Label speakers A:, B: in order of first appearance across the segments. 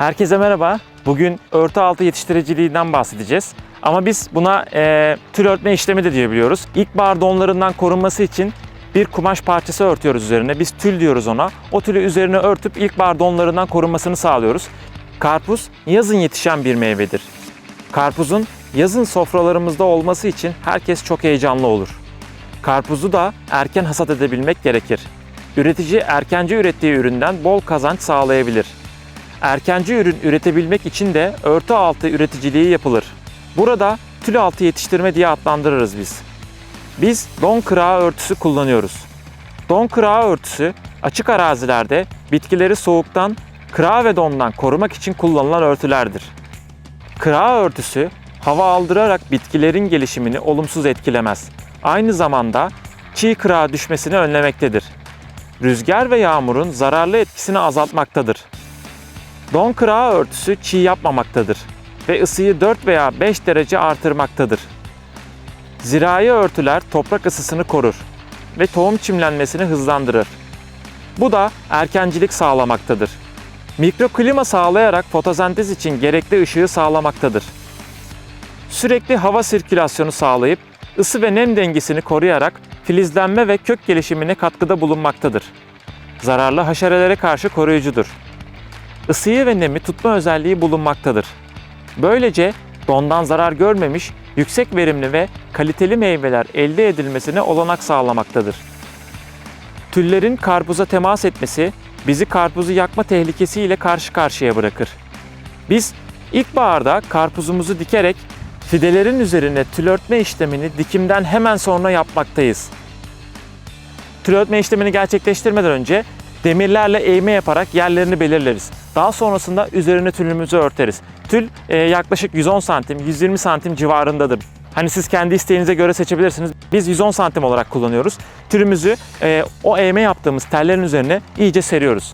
A: Herkese merhaba. Bugün örtü altı yetiştiriciliğinden bahsedeceğiz. Ama biz buna e, tül örtme işlemi de diyebiliyoruz. İlkbahar donlarından korunması için bir kumaş parçası örtüyoruz üzerine. Biz tül diyoruz ona. O tülü üzerine örtüp ilkbahar donlarından korunmasını sağlıyoruz. Karpuz yazın yetişen bir meyvedir. Karpuzun yazın sofralarımızda olması için herkes çok heyecanlı olur. Karpuzu da erken hasat edebilmek gerekir. Üretici erkenci ürettiği üründen bol kazanç sağlayabilir. Erkenci ürün üretebilmek için de örtü altı üreticiliği yapılır. Burada tül altı yetiştirme diye adlandırırız biz. Biz don kırağı örtüsü kullanıyoruz. Don kırağı örtüsü açık arazilerde bitkileri soğuktan, kırağı ve dondan korumak için kullanılan örtülerdir. Kırağı örtüsü hava aldırarak bitkilerin gelişimini olumsuz etkilemez. Aynı zamanda çiğ kırağı düşmesini önlemektedir. Rüzgar ve yağmurun zararlı etkisini azaltmaktadır. Don kırağı örtüsü çiğ yapmamaktadır ve ısıyı 4 veya 5 derece artırmaktadır. Zirai örtüler toprak ısısını korur ve tohum çimlenmesini hızlandırır. Bu da erkencilik sağlamaktadır. Mikroklima sağlayarak fotosentez için gerekli ışığı sağlamaktadır. Sürekli hava sirkülasyonu sağlayıp ısı ve nem dengesini koruyarak filizlenme ve kök gelişimine katkıda bulunmaktadır. Zararlı haşerelere karşı koruyucudur. Isıyı ve nemi tutma özelliği bulunmaktadır. Böylece dondan zarar görmemiş, yüksek verimli ve kaliteli meyveler elde edilmesine olanak sağlamaktadır. Tüllerin karpuza temas etmesi bizi karpuzu yakma tehlikesiyle karşı karşıya bırakır. Biz ilkbaharda karpuzumuzu dikerek fidelerin üzerine tül örtme işlemini dikimden hemen sonra yapmaktayız. Tül örtme işlemini gerçekleştirmeden önce demirlerle eğme yaparak yerlerini belirleriz. Daha sonrasında üzerine tülümüzü örteriz. Tül e, yaklaşık 110 santim, 120 santim civarındadır. Hani siz kendi isteğinize göre seçebilirsiniz. Biz 110 santim olarak kullanıyoruz. Tülümüzü e, o eğme yaptığımız tellerin üzerine iyice seriyoruz.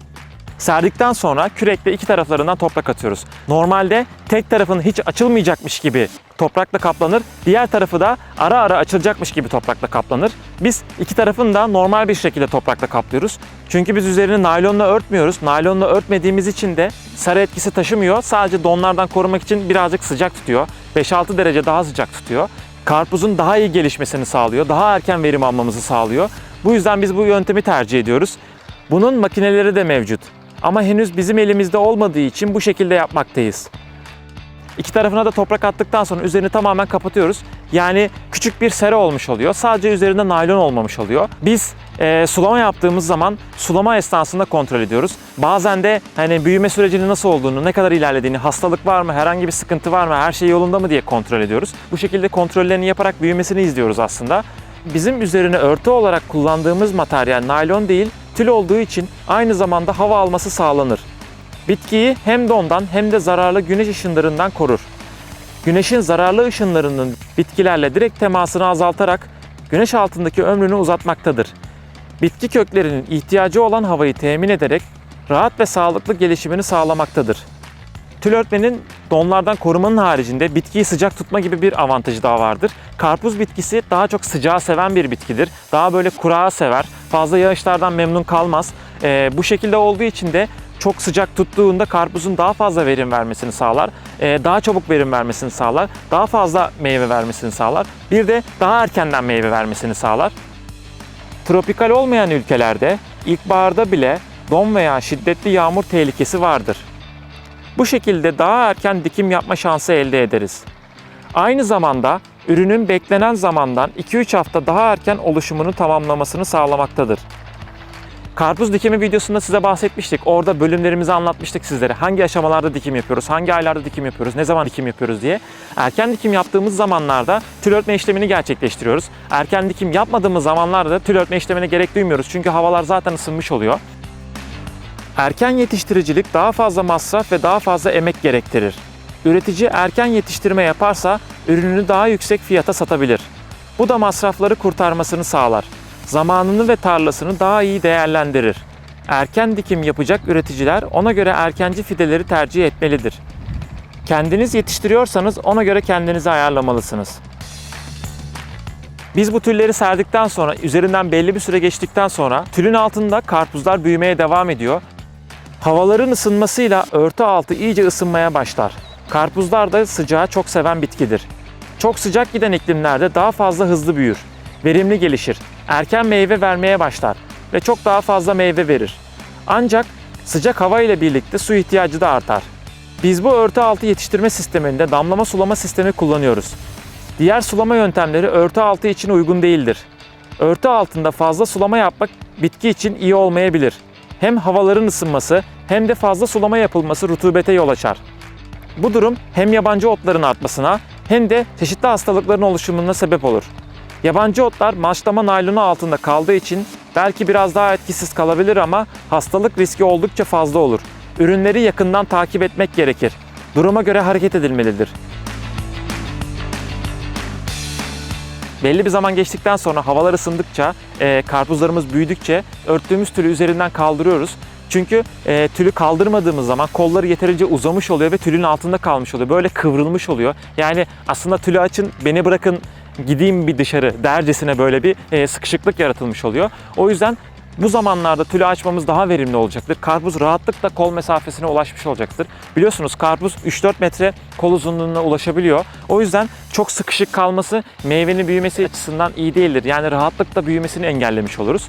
A: Serdikten sonra kürekle iki taraflarından toprak atıyoruz. Normalde tek tarafın hiç açılmayacakmış gibi toprakla kaplanır. Diğer tarafı da ara ara açılacakmış gibi toprakla kaplanır. Biz iki tarafını da normal bir şekilde toprakla kaplıyoruz. Çünkü biz üzerini naylonla örtmüyoruz. Naylonla örtmediğimiz için de sarı etkisi taşımıyor. Sadece donlardan korumak için birazcık sıcak tutuyor. 5-6 derece daha sıcak tutuyor. Karpuzun daha iyi gelişmesini sağlıyor. Daha erken verim almamızı sağlıyor. Bu yüzden biz bu yöntemi tercih ediyoruz. Bunun makineleri de mevcut. Ama henüz bizim elimizde olmadığı için bu şekilde yapmaktayız. İki tarafına da toprak attıktan sonra üzerini tamamen kapatıyoruz. Yani küçük bir sera olmuş oluyor. Sadece üzerinde naylon olmamış oluyor. Biz e, sulama yaptığımız zaman sulama esnasında kontrol ediyoruz. Bazen de hani büyüme sürecinin nasıl olduğunu, ne kadar ilerlediğini, hastalık var mı, herhangi bir sıkıntı var mı, her şey yolunda mı diye kontrol ediyoruz. Bu şekilde kontrollerini yaparak büyümesini izliyoruz aslında. Bizim üzerine örtü olarak kullandığımız materyal naylon değil, tül olduğu için aynı zamanda hava alması sağlanır. Bitkiyi hem dondan hem de zararlı güneş ışınlarından korur. Güneşin zararlı ışınlarının bitkilerle direkt temasını azaltarak güneş altındaki ömrünü uzatmaktadır. Bitki köklerinin ihtiyacı olan havayı temin ederek rahat ve sağlıklı gelişimini sağlamaktadır. Tül örtmenin donlardan korumanın haricinde bitkiyi sıcak tutma gibi bir avantajı daha vardır. Karpuz bitkisi daha çok sıcağı seven bir bitkidir. Daha böyle kurağı sever. Fazla yağışlardan memnun kalmaz. Ee, bu şekilde olduğu için de çok sıcak tuttuğunda karpuzun daha fazla verim vermesini sağlar. Ee, daha çabuk verim vermesini sağlar. Daha fazla meyve vermesini sağlar. Bir de daha erkenden meyve vermesini sağlar. Tropikal olmayan ülkelerde ilkbaharda bile don veya şiddetli yağmur tehlikesi vardır. Bu şekilde daha erken dikim yapma şansı elde ederiz. Aynı zamanda ürünün beklenen zamandan 2-3 hafta daha erken oluşumunu tamamlamasını sağlamaktadır. Karpuz dikimi videosunda size bahsetmiştik. Orada bölümlerimizi anlatmıştık sizlere. Hangi aşamalarda dikim yapıyoruz, hangi aylarda dikim yapıyoruz, ne zaman dikim yapıyoruz diye. Erken dikim yaptığımız zamanlarda tül örtme işlemini gerçekleştiriyoruz. Erken dikim yapmadığımız zamanlarda da tül örtme işlemine gerek duymuyoruz. Çünkü havalar zaten ısınmış oluyor. Erken yetiştiricilik daha fazla masraf ve daha fazla emek gerektirir. Üretici erken yetiştirme yaparsa ürününü daha yüksek fiyata satabilir. Bu da masrafları kurtarmasını sağlar. Zamanını ve tarlasını daha iyi değerlendirir. Erken dikim yapacak üreticiler ona göre erkenci fideleri tercih etmelidir. Kendiniz yetiştiriyorsanız ona göre kendinizi ayarlamalısınız. Biz bu tülleri serdikten sonra, üzerinden belli bir süre geçtikten sonra tülün altında karpuzlar büyümeye devam ediyor. Havaların ısınmasıyla örtü altı iyice ısınmaya başlar. Karpuzlar da sıcağı çok seven bitkidir. Çok sıcak giden iklimlerde daha fazla hızlı büyür, verimli gelişir, erken meyve vermeye başlar ve çok daha fazla meyve verir. Ancak sıcak hava ile birlikte su ihtiyacı da artar. Biz bu örtü altı yetiştirme sisteminde damlama sulama sistemi kullanıyoruz. Diğer sulama yöntemleri örtü altı için uygun değildir. Örtü altında fazla sulama yapmak bitki için iyi olmayabilir. Hem havaların ısınması hem de fazla sulama yapılması rutubete yol açar. Bu durum hem yabancı otların artmasına hem de çeşitli hastalıkların oluşumuna sebep olur. Yabancı otlar maçlama naylonu altında kaldığı için belki biraz daha etkisiz kalabilir ama hastalık riski oldukça fazla olur. Ürünleri yakından takip etmek gerekir. Duruma göre hareket edilmelidir. Belli bir zaman geçtikten sonra havalar ısındıkça, e, karpuzlarımız büyüdükçe örttüğümüz tülü üzerinden kaldırıyoruz. Çünkü e, tülü kaldırmadığımız zaman kolları yeterince uzamış oluyor ve tülün altında kalmış oluyor. Böyle kıvrılmış oluyor. Yani aslında tülü açın, beni bırakın gideyim bir dışarı dercesine böyle bir e, sıkışıklık yaratılmış oluyor. O yüzden bu zamanlarda tülü açmamız daha verimli olacaktır. Karpuz rahatlıkla kol mesafesine ulaşmış olacaktır. Biliyorsunuz karpuz 3-4 metre kol uzunluğuna ulaşabiliyor. O yüzden çok sıkışık kalması meyvenin büyümesi açısından iyi değildir. Yani rahatlıkla büyümesini engellemiş oluruz.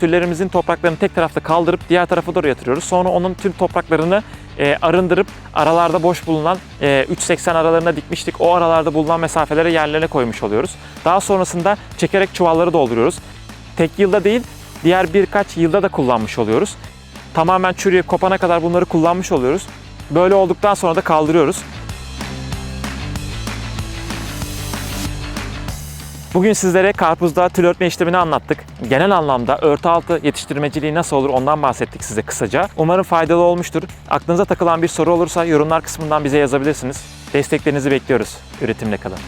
A: Tüllerimizin topraklarını tek tarafta kaldırıp diğer tarafa doğru yatırıyoruz. Sonra onun tüm topraklarını e, arındırıp aralarda boş bulunan e, 3.80 aralarına dikmiştik. O aralarda bulunan mesafelere yerlerine koymuş oluyoruz. Daha sonrasında çekerek çuvalları dolduruyoruz. Tek yılda değil, diğer birkaç yılda da kullanmış oluyoruz. Tamamen çürüyüp kopana kadar bunları kullanmış oluyoruz. Böyle olduktan sonra da kaldırıyoruz. Bugün sizlere karpuzda tül örtme işlemini anlattık. Genel anlamda örtü altı yetiştirmeciliği nasıl olur ondan bahsettik size kısaca. Umarım faydalı olmuştur. Aklınıza takılan bir soru olursa yorumlar kısmından bize yazabilirsiniz. Desteklerinizi bekliyoruz. Üretimle kalın.